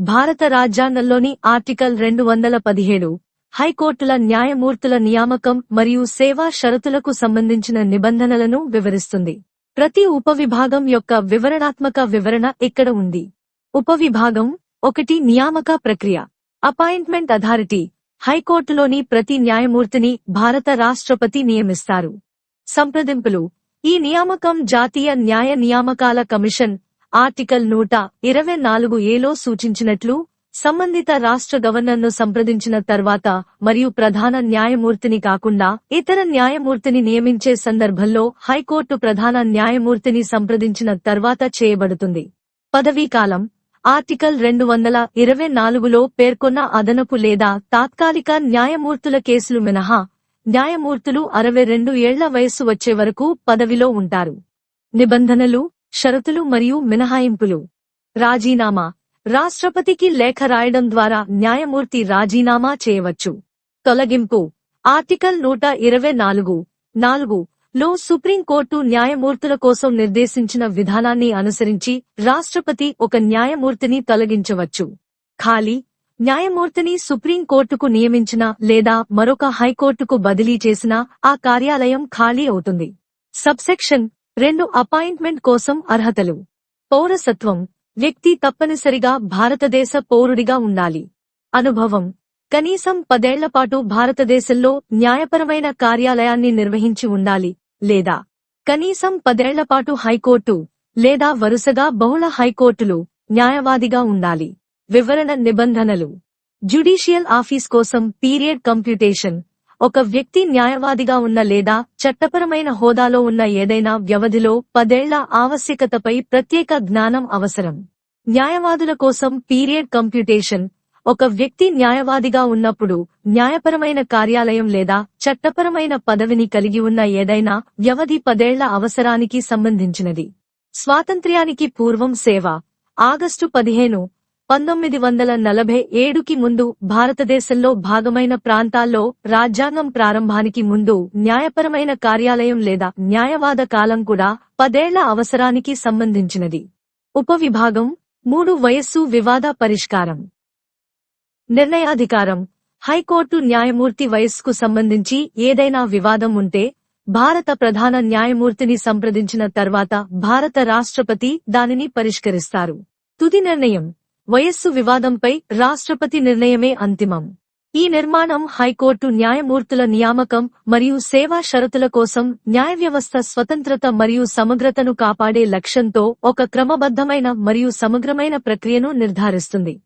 భారత రాజ్యాంగంలోని ఆర్టికల్ రెండు వందల పదిహేడు హైకోర్టుల న్యాయమూర్తుల నియామకం మరియు సేవా షరతులకు సంబంధించిన నిబంధనలను వివరిస్తుంది. ప్రతి ఉపవిభాగం యొక్క వివరణాత్మక వివరణ ఇక్కడ ఉంది? ఉపవిభాగం ఒకటి నియామక ప్రక్రియ. అపాయింట్మెంట్ అథారిటీ హైకోర్టులోని ప్రతి న్యాయమూర్తిని భారత రాష్ట్రపతి నియమిస్తారు. సంప్రదింపులు. ఈ నియామకం జాతీయ న్యాయ నియామకాల కమిషన్ ఆర్టికల్ నూట ఇరవై నాలుగు ఏలో సూచించినట్లు సంబంధిత రాష్ట్ర గవర్నర్ను సంప్రదించిన తర్వాత మరియు ప్రధాన న్యాయమూర్తిని కాకుండా ఇతర న్యాయమూర్తిని నియమించే సందర్భంలో హైకోర్టు ప్రధాన న్యాయమూర్తిని సంప్రదించిన తర్వాత చేయబడుతుంది. పదవీకాలం ఆర్టికల్ రెండు వందల ఇరవై నాలుగులో పేర్కొన్న అదనపు లేదా తాత్కాలిక న్యాయమూర్తుల కేసులు మినహా న్యాయమూర్తులు అరవై రెండు ఏళ్ళ వయస్సు వచ్చే వరకు పదవిలో ఉంటారు. నిబంధనలు షరతులు మరియు మినహాయింపులు. రాజీనామా. రాష్ట్రపతికి లేఖ రాయడం ద్వారా న్యాయమూర్తి రాజీనామా చేయవచ్చు. తొలగింపు. ఆర్టికల్ నూట ఇరవై నాలుగు నాలుగు లో సుప్రీంకోర్టు న్యాయమూర్తుల కోసం నిర్దేశించిన విధానాన్ని అనుసరించి రాష్ట్రపతి ఒక న్యాయమూర్తిని తొలగించవచ్చు. ఖాళీ. న్యాయమూర్తిని సుప్రీంకోర్టుకు నియమించిన లేదా మరొక హైకోర్టుకు బదిలీ చేసిన ఆ కార్యాలయం ఖాళీ అవుతుంది. సబ్సెక్షన్. రెండు అపాయింట్మెంట్ కోసం అర్హతలు. పౌరసత్వం వ్యక్తి తప్పనిసరిగా భారతదేశ పౌరుడిగా ఉండాలి. అనుభవం కనీసం పదేళ్ళపాటు భారతదేశంలో న్యాయపరమైన కార్యాలయాన్ని నిర్వహించి ఉండాలి లేదా కనీసం పదేళ్ళపాటు హైకోర్టు లేదా వరుసగా బహుళ హైకోర్టులు న్యాయవాదిగా ఉండాలి. వివరణ నిబంధనలు. జ్యుడిషియల్ ఆఫీస్ కోసం పీరియడ్ కంప్యూటేషన్ ఒక వ్యక్తి న్యాయవాదిగా ఉన్న లేదా చట్టపరమైన హోదాలో ఉన్న ఏదైనా వ్యవధిలో పదేళ్ళ ఆవశ్యకతపై ప్రత్యేక జ్ఞానం అవసరం. న్యాయవాదుల కోసం పీరియడ్ కంప్యూటేషన్. ఒక వ్యక్తి న్యాయవాదిగా ఉన్నప్పుడు న్యాయపరమైన కార్యాలయం లేదా చట్టపరమైన పదవిని కలిగి ఉన్న ఏదైనా వ్యవధి పదేళ్ళ అవసరానికి సంబంధించినది. స్వాతంత్ర్యానికి పూర్వం సేవ. ఆగస్టు పదిహేను పంతొమ్మిది వందల నలభై ఏడుకి ముందు భారతదేశంలో భాగమైన ప్రాంతాల్లో రాజ్యాంగం ప్రారంభానికి ముందు న్యాయపరమైన కార్యాలయం లేదా న్యాయవాద కాలం కూడా పదేళ్ళ అవసరానికి సంబంధించినది. ఉపవిభాగం మూడు వయస్సు వివాద పరిష్కారం. నిర్ణయాధికారం హైకోర్టు న్యాయమూర్తి వయస్సుకు సంబంధించి ఏదైనా వివాదం ఉంటే భారత ప్రధాన న్యాయమూర్తిని సంప్రదించిన తర్వాత భారత రాష్ట్రపతి దానిని పరిష్కరిస్తారు. తుది నిర్ణయం వయస్సు వివాదంపై రాష్ట్రపతి నిర్ణయమే అంతిమం. ఈ నిర్మాణం హైకోర్టు న్యాయమూర్తుల నియామకం మరియు సేవా షరతుల కోసం న్యాయ వ్యవస్థ స్వతంత్రత మరియు సమగ్రతను కాపాడే లక్ష్యంతో ఒక క్రమబద్ధమైన మరియు సమగ్రమైన ప్రక్రియను నిర్ధారిస్తుంది.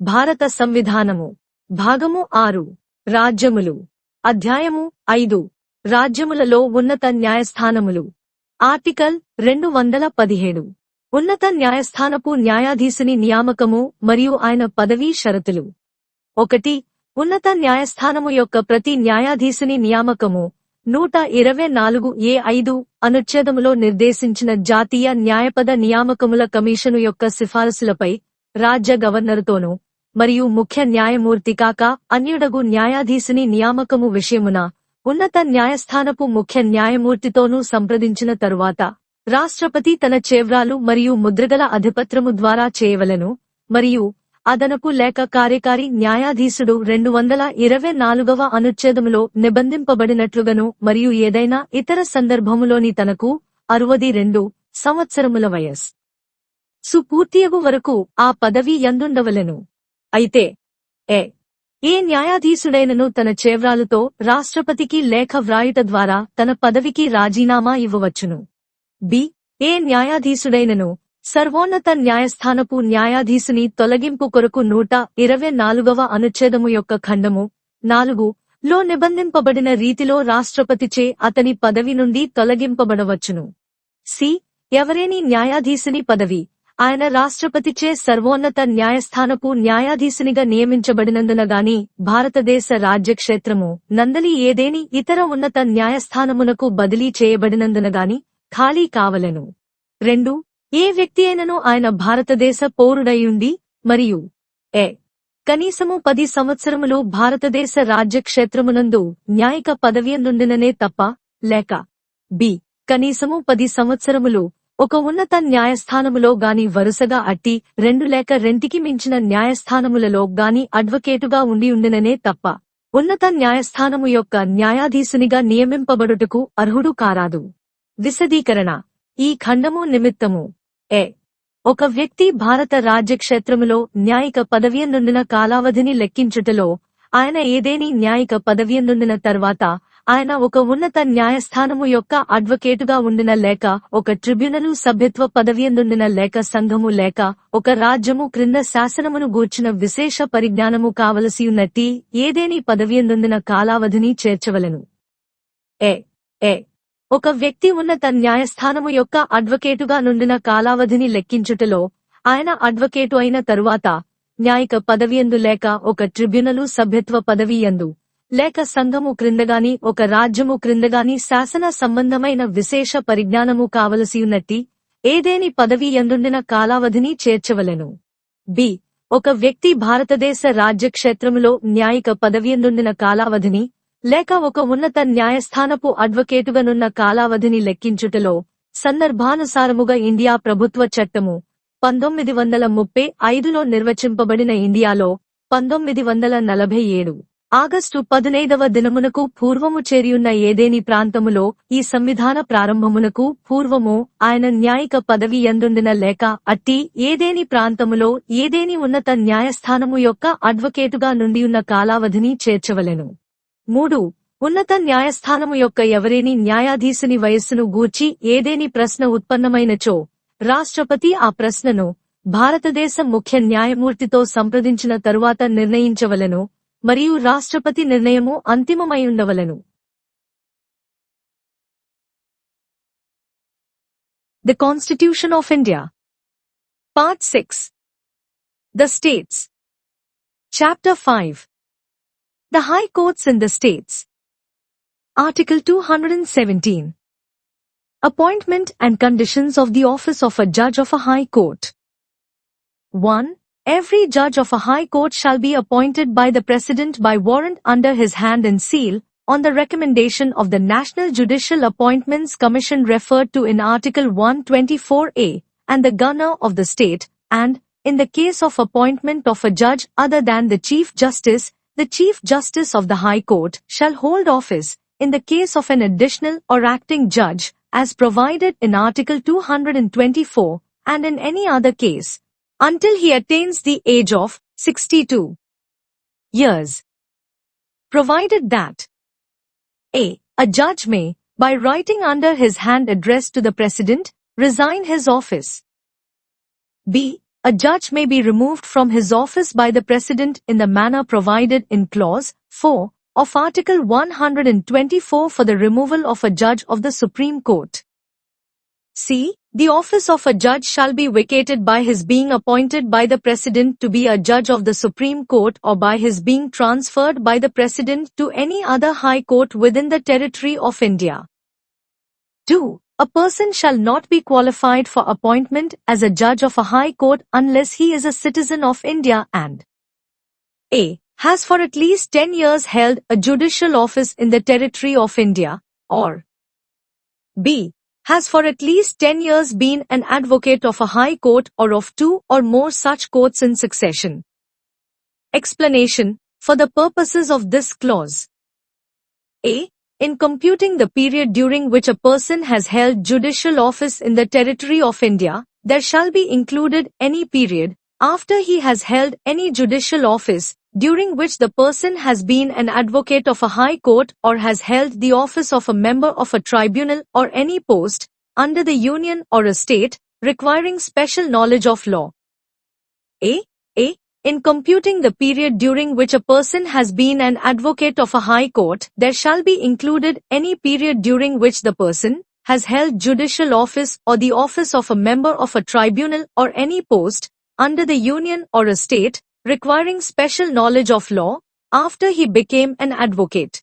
భారత సంవిధానము. భాగము ఆరు. రాజ్యములు. అధ్యాయము ఐదు. రాజ్యములలో ఉన్నత న్యాయస్థానములు. ఆర్టికల్ రెండు వందల పదిహేడు. ఉన్నత న్యాయస్థానపు న్యాయాధీశుని నియామకము మరియు ఆయన పదవీ షరతులు. ఒకటి ఉన్నత న్యాయస్థానము యొక్క ప్రతి న్యాయాధీశుని నియామకము నూట ఇరవై నాలుగు ఏ ఐదు అనుచ్ఛేదములో నిర్దేశించిన జాతీయ న్యాయపద నియామకముల కమిషను యొక్క సిఫారసులపై రాజ్య గవర్నరుతోనూ మరియు ముఖ్య న్యాయమూర్తి కాక అన్యుడగు న్యాయాధీశుని నియామకము విషయమున ఉన్నత న్యాయస్థానపు ముఖ్య న్యాయమూర్తితోనూ సంప్రదించిన తరువాత రాష్ట్రపతి తన చేవ్రాలు మరియు ముద్రగల అధిపత్రము ద్వారా చేయవలెను మరియు అదనపు లేక కార్యకారి న్యాయాధీశుడు రెండు వందల ఇరవై నాలుగవ అనుచ్ఛేదములో నిబంధింపబడినట్లుగను మరియు ఏదైనా ఇతర సందర్భములోని తనకు అరువది రెండు సంవత్సరముల వయస్ సుపూర్తియగు వరకు ఆ పదవి ఎందుండవలెను? అయితే ఏ ఏ న్యాయాధీశుడైనను తన చేవ్రాలతో రాష్ట్రపతికి లేఖ వ్రాయుట ద్వారా తన పదవికి రాజీనామా ఇవ్వవచ్చును. బి. ఏ న్యాయాధీశుడైనను సర్వోన్నత న్యాయస్థానపు న్యాయాధీశుని తొలగింపు కొరకు నూట ఇరవై నాలుగవ అనుచ్ఛేదము యొక్క ఖండము నాలుగు లో నిబంధింపబడిన రీతిలో రాష్ట్రపతిచే అతని పదవి నుండి తొలగింపబడవచ్చును. సి. ఎవరేని న్యాయాధీశుని పదవి ఆయన రాష్ట్రపతిచే సర్వోన్నత న్యాయస్థానపు న్యాయాధీశునిగా నియమించబడినందున గాని భారతదేశ రాజ్యక్షేత్రము నందలి ఏదేని ఇతర ఉన్నత న్యాయస్థానమునకు బదిలీ చేయబడినందున గాని ఖాళీ కావలెను. రెండు ఏ వ్యక్తి అయినను ఆయన భారతదేశ పౌరుడయుండి మరియు ఏ కనీసము పది సంవత్సరములు భారతదేశ రాజ్యక్షేత్రమునందు న్యాయిక పదవియందుండిననే తప్ప లేక బి కనీసము పది సంవత్సరములు ఒక ఉన్నత న్యాయస్థానములో గాని వరుసగా అట్టి రెండు లేక రెంటికి మించిన న్యాయస్థానములలో గాని అడ్వకేటుగా ఉండి ఉండిననే తప్ప ఉన్నత న్యాయస్థానము యొక్క న్యాయాధీశునిగా నియమింపబడుటకు అర్హుడు కారాదు. విశదీకరణ. ఈ ఖండము నిమిత్తము. ఏ ఒక వ్యక్తి భారత రాజ్యక్షేత్రములో న్యాయిక పదవియందుండిన కాలావధిని లెక్కించుటలో ఆయన ఏదేని న్యాయిక పదవియందుండిన తర్వాత ఆయన ఒక ఉన్నత న్యాయస్థానము యొక్క అడ్వకేటుగా ఉండిన లేక ఒక ట్రిబ్యునలు సభ్యత్వ పదవియందుండిన లేక సంఘము లేక ఒక రాజ్యము క్రింద శాసనమును గూర్చిన విశేష పరిజ్ఞానము కావలసియున్నట్టి ఏదేని పదవియందుండిన కాలావధిని చేర్చవలెను. ఏ ఏ ఒక వ్యక్తి ఉన్నత న్యాయస్థానము యొక్క అడ్వకేటుగా నుండిన కాలావధిని లెక్కించుటలో ఆయన అడ్వకేటు అయిన తరువాత న్యాయిక పదవియందు లేక ఒక ట్రిబ్యునలు సభ్యత్వ పదవియందు లేక సంఘము క్రిందగాని ఒక రాజ్యము క్రిందగాని శాసన సంబంధమైన విశేష పరిజ్ఞానము కావలసియున్నట్టి ఏదేని పదవి ఎందుండిన కాలావధిని చేర్చవలెను. బి. ఒక వ్యక్తి భారతదేశ రాజ్యక్షేత్రములో న్యాయిక పదవియందుండిన కాలావధిని లేక ఒక ఉన్నత న్యాయస్థానపు అడ్వకేటుగానున్న కాలావధిని లెక్కించుటలో సందర్భానుసారముగా ఇండియా ప్రభుత్వ చట్టము పంతొమ్మిది వందల ముప్పై ఐదులో నిర్వచింపబడిన ఇండియాలో పంతొమ్మిది వందల నలభై ఏడు. ఆగస్టు పదునైదవ దినమునకు పూర్వము చేరియున్న ఏదేని ప్రాంతములో ఈ సంవిధాన ప్రారంభమునకు పూర్వము ఆయన న్యాయిక పదవి ఎందుండిన లేక అట్టి ఏదేని ప్రాంతములో ఏదేని ఉన్నత న్యాయస్థానము యొక్క అడ్వకేటుగా నుండియున్న కాలావధిని చేర్చవలెను. మూడు. ఉన్నత న్యాయస్థానము యొక్క ఎవరేని న్యాయాధీశుని వయస్సును గూర్చి ఏదేని ప్రశ్న ఉత్పన్నమైనచో రాష్ట్రపతి ఆ ప్రశ్నను భారతదేశ ముఖ్య న్యాయమూర్తితో సంప్రదించిన తరువాత నిర్ణయించవలెను. మరియు రాష్ట్రపతి నిర్ణయము అంతిమమై ఉండవలెను the Constitution of India part six the states chapter five the high courts in the states article two hundred and seventeen Appointment and conditions of the office of a judge of a high court. 1. Every judge of a high court shall be appointed by the president by warrant under his hand and seal, on the recommendation of the National Judicial Appointments Commission referred to in Article 124A, and the governor of the state, and, in the case of appointment of a judge other than the Chief Justice, the Chief Justice of the High Court shall hold office, in the case of an additional or acting judge, as provided in Article 224, and in any other case, until he attains the age of 62 years. Provided that a. A judge may, by writing under his hand addressed to the President, resign his office. b. A judge may be removed from his office by the President in the manner provided in Clause 4 of Article 124 for the removal of a judge of the Supreme Court. C. The office of a judge shall be vacated by his being appointed by the President to be a judge of the Supreme Court or by his being transferred by the President to any other high court within the territory of India. 2. A person shall not be qualified for appointment as a judge of a high court unless he is a citizen of India and a. has for at least 10 years held a judicial office in the territory of India, or b. has for at least 10 years been an advocate of a high court or of two or more such courts in succession. Explanation For the purposes of this clause. A. In computing the period during which a person has held judicial office in the territory of India, there shall be included any period after he has held any judicial office during which the person has been an advocate of a high court or has held the office of a member of a tribunal or any post under the union or a state requiring special knowledge of law. A. A. In computing the period during which a person has been an advocate of a high court, there shall be included any period during which the person has held judicial office or the office of a member of a tribunal or any post under the union or a state requiring special knowledge of law after he became an advocate.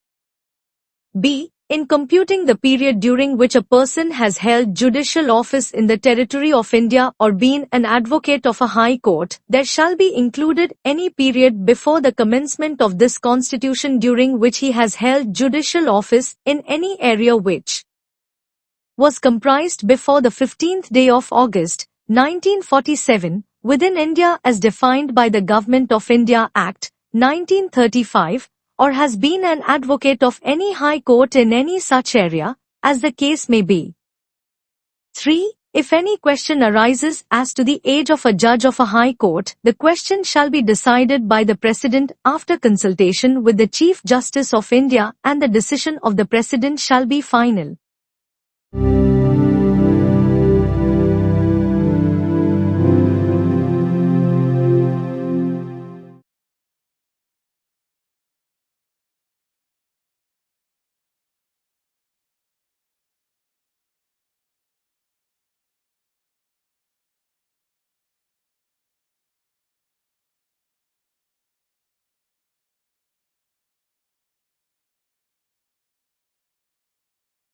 B. In computing the period during which a person has held judicial office in the territory of India or been an advocate of a high court, there shall be included any period before the commencement of this constitution during which he has held judicial office in any area which was comprised before the 15th day of August 1947 within India as defined by the Government of India Act 1935 or has been an advocate of any high court in any such area as the case may be. 3. If any question arises as to the age of a judge of a high court, the question shall be decided by the President after consultation with the Chief Justice of India and the decision of the President shall be final.